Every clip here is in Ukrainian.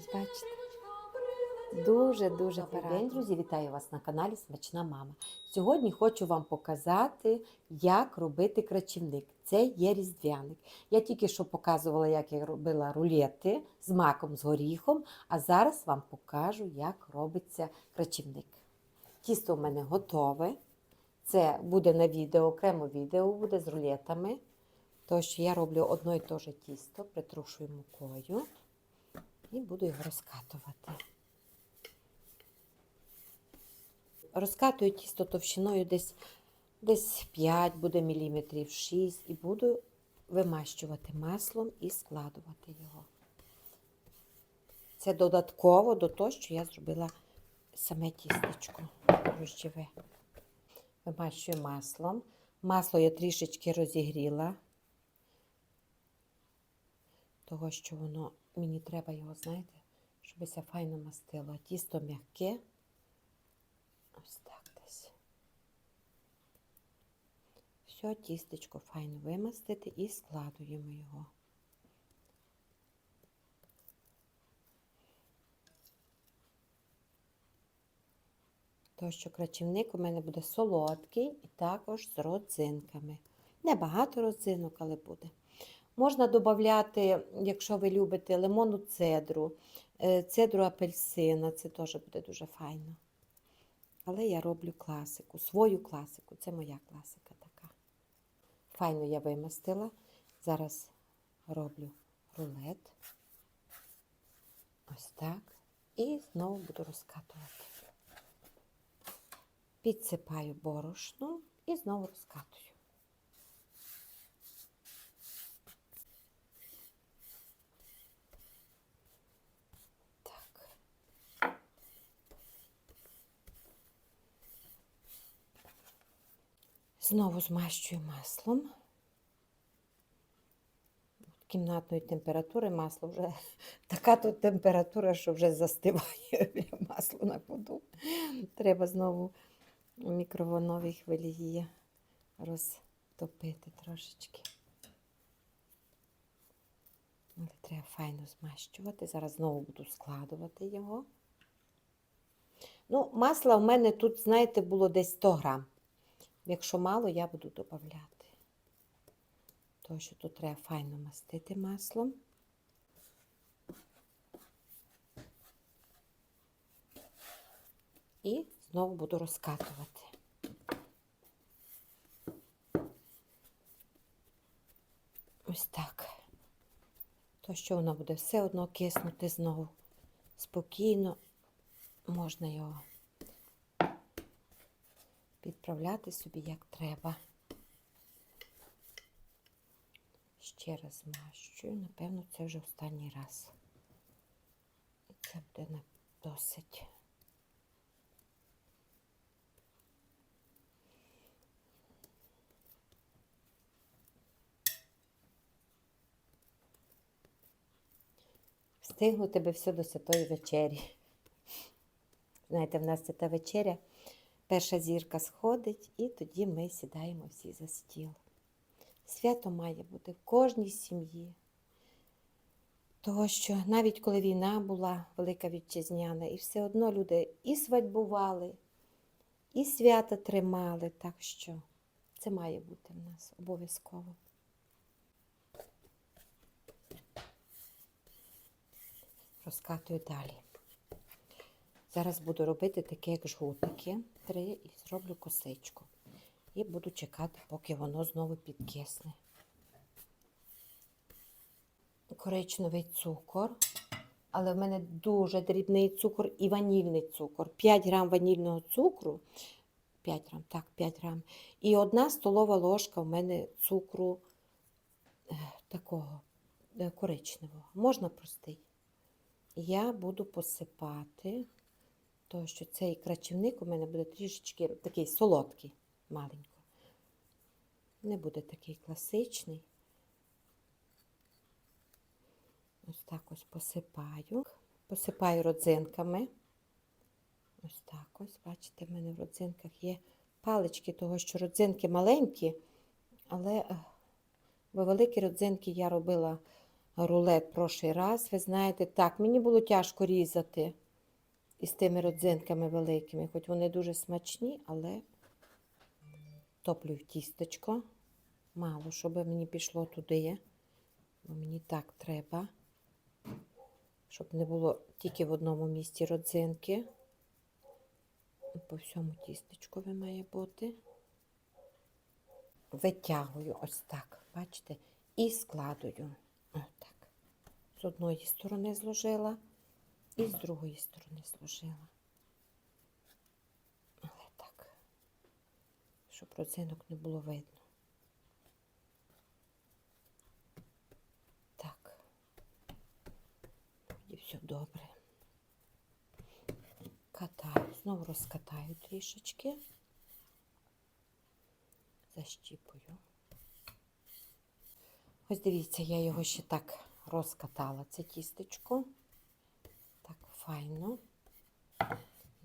Ось бачите. Дуже-дуже Добрий день, друзі, вітаю вас на каналі Смачна Мама. Сьогодні хочу вам показати, як робити крачівник. Це є різдвяник. Я тільки що показувала, як я робила рулети з маком, з горіхом, а зараз вам покажу, як робиться крачівник. Тісто в мене готове. Це буде на відео, окремо відео буде з рулетами. Тому що я роблю одно і те же тісто, притрушую мукою і буду його розкатувати. Розкатую тісто товщиною десь, десь 5 буде міліметрів, 6 і буду вимащувати маслом і складувати його. Це додатково до того, що я зробила саме тістечко дрожджеве. Вимащую маслом. Масло я трішечки розігріла, того, що воно мені треба його, знаєте, щоб це файно мастило. Тісто м'яке. Ось так десь. Все, тістечко файно вимастити і складуємо його. То, що крачівник у мене буде солодкий і також з родзинками. Небагато родзинок, але буде. Можна додати, якщо ви любите лимонну цедру, е, цедру апельсина, це теж буде дуже файно. Але я роблю класику, свою класику. Це моя класика така. Файно я вимастила. Зараз роблю рулет. Ось так. І знову буду розкатувати. Підсипаю борошно і знову розкатую. Так. Знову змащую маслом. Кімнатної температури масло вже така тут температура, що вже застиває масло на ходу. Треба знову у мікроволновій хвилі її розтопити трошечки. Але треба файно змащувати. Зараз знову буду складувати його. Ну, масла в мене тут, знаєте, було десь 100 грам. Якщо мало, я буду додавати. Тому що тут треба файно мастити маслом. І знову буду розкатувати. Ось так. То, що воно буде все одно киснути знову спокійно, можна його підправляти собі як треба. Ще раз змащую, напевно, це вже останній раз. І це буде досить. Встигнути би все до святої вечері. Знаєте, в нас свята вечеря, перша зірка сходить, і тоді ми сідаємо всі за стіл. Свято має бути в кожній сім'ї. Того, що навіть коли війна була велика вітчизняна, і все одно люди і свадьбували, і свята тримали, так що це має бути в нас обов'язково. Розкатую далі. Зараз буду робити таке, як жгутики, три, і зроблю косичку. І буду чекати, поки воно знову підкисне. Коричневий цукор. Але в мене дуже дрібний цукор і ванільний цукор. 5 грам ванільного цукру. 5 грам, так, 5 грам. І одна столова ложка в мене цукру е, такого е, коричневого. Можна простий. Я буду посипати, тому що цей крачівник у мене буде трішечки такий солодкий маленько. Не буде такий класичний. Ось так ось посипаю. Посипаю родзинками. Ось так ось, бачите, в мене в родзинках є палички, того що родзинки маленькі, але е, бо великі родзинки я робила рулет прошлий раз. Ви знаєте, так, мені було тяжко різати із тими родзинками великими, хоч вони дуже смачні, але топлю в тістечко. Мало, щоб мені пішло туди, бо мені так треба, щоб не було тільки в одному місці родзинки. По всьому тістечкові має бути. Витягую ось так, бачите, і складую. Отак. З одної сторони зложила і з другої сторони зложила. Але так, щоб родзинок не було видно. Так. І все добре. Катаю, знову розкатаю трішечки. Защіпую. Ось дивіться, я його ще так розкатала, це тістечко. Файно.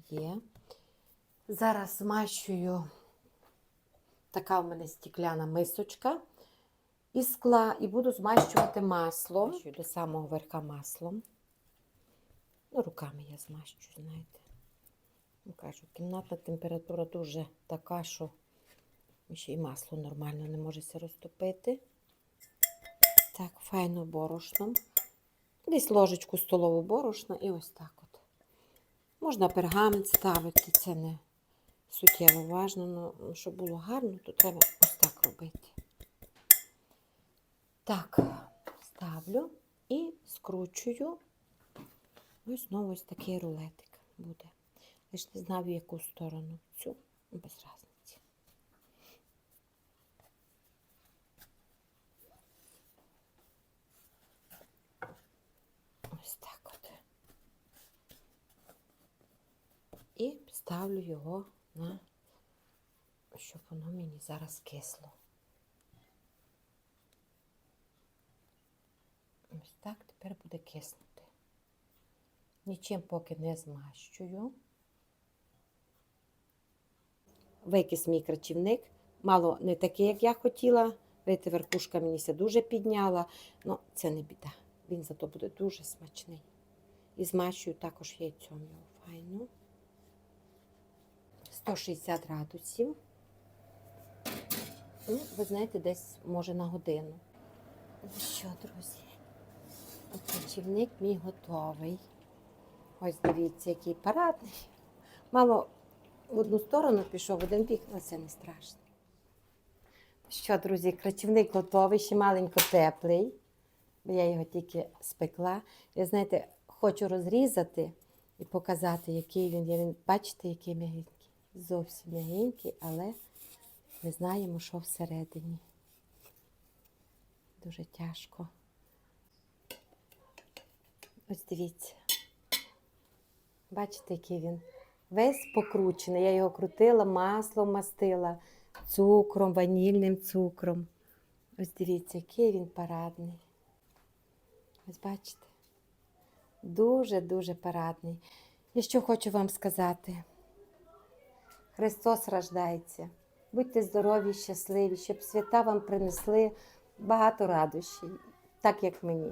Є. Зараз змащую така в мене стікляна мисочка із скла і буду змащувати маслом. Змащую До самого верха маслом. Ну, руками я змащую, знаєте. Ну, кажу, кімнатна температура дуже така, що ще й масло нормально не може розтопити. Так, файно борошном. Десь ложечку столову борошна і ось так от. Можна пергамент ставити, це не суттєво важно, але щоб було гарно, то треба ось так робити. Так, ставлю і скручую. Ось знову ось такий рулетик буде. Лиш не знаю, в яку сторону. Цю, без різниці. Ось так от. І ставлю його на, щоб воно мені зараз кисло. Ось так тепер буде киснути. Нічим поки не змащую. Викис мій крачівник. Мало не такий, як я хотіла. Видите, верхушка мені ся дуже підняла. Ну, це не біда. Він зато буде дуже смачний. І змащую також яйцем його файно. 160 градусів. Ну, ви знаєте, десь може на годину. Ну що, друзі? Крачівник мій готовий. Ось дивіться, який парадний. Мало в одну сторону пішов, в один бік, але це не страшно. Що, друзі, крачівник готовий, ще маленько теплий, бо я його тільки спекла. Я, знаєте, хочу розрізати і показати, який він є. Бачите, який м'ягенький. Зовсім м'ягенький, але ми знаємо, що всередині. Дуже тяжко. Ось дивіться. Бачите, який він весь покручений. Я його крутила, маслом мастила, цукром, ванільним цукром. Ось дивіться, який він парадний. Ось бачите? Дуже-дуже парадний. І що хочу вам сказати. Христос рождається. Будьте здорові, щасливі, щоб свята вам принесли багато радощів, так як мені.